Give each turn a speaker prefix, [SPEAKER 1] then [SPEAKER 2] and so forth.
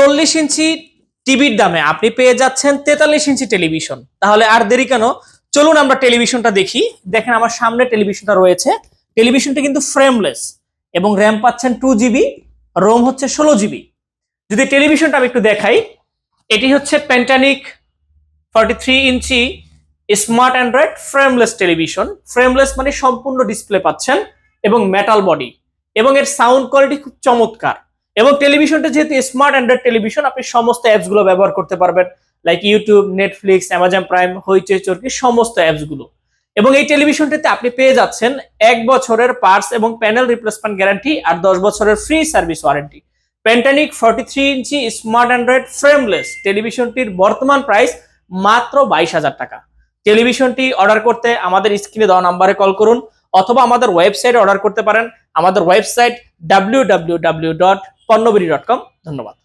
[SPEAKER 1] চল্লিশ ইঞ্চি টিভির দামে আপনি পেয়ে যাচ্ছেন তেতাল্লিশ ইঞ্চি টেলিভিশন। তাহলে আর দেরি কেন? চলুন আমরা টেলিভিশনটা দেখি। দেখেন আমার সামনে টেলিভিশনটা রয়েছে। টেলিভিশনটা কিন্তু ফ্রেমলেস এবং র্যাম পাচ্ছেন টু জিবি রোম হচ্ছে ষোলো জিবি যদি টেলিভিশনটা আমি একটু দেখাই, এটি হচ্ছে Pantanic forty three inch smart Android frameless television. Frameless মানে সম্পূর্ণ ডিসপ্লে পাচ্ছেন এবং মেটাল বডি এবং এর সাউন্ড কোয়ালিটি খুব চমৎকার। এবং টেলিভিশনটা যেহেতু স্মার্ট অ্যান্ড্রয়েড টেলিভিশন আপনি সমস্ত অ্যাপসগুলো ব্যবহার করতে পারবেন। Like YouTube Netflix Amazon Prime Hoichoi Chorki সমস্ত অ্যাপসগুলো এবং এই টেলিভিশনটিতে আপনি পেয়ে যাচ্ছেন এক বছরের পার্টস এবং প্যানেল রিপ্লেসমেন্ট গ্যারান্টি আর দশ বছরের free service warranty Pantanic forty three inch smart Android frameless টেলিভিশনটির বর্তমান প্রাইস মাত্র বাইশ হাজার টাকা। টেলিভিশনটি অর্ডার করতে আমাদের স্ক্রিনে দেওয়া নাম্বারে কল করুন, অথবা আমাদের ওয়েবসাইটে অর্ডার করতে পারেন। আমাদের website W W W dot পণ্যবিড়ি dot com ধন্যবাদ।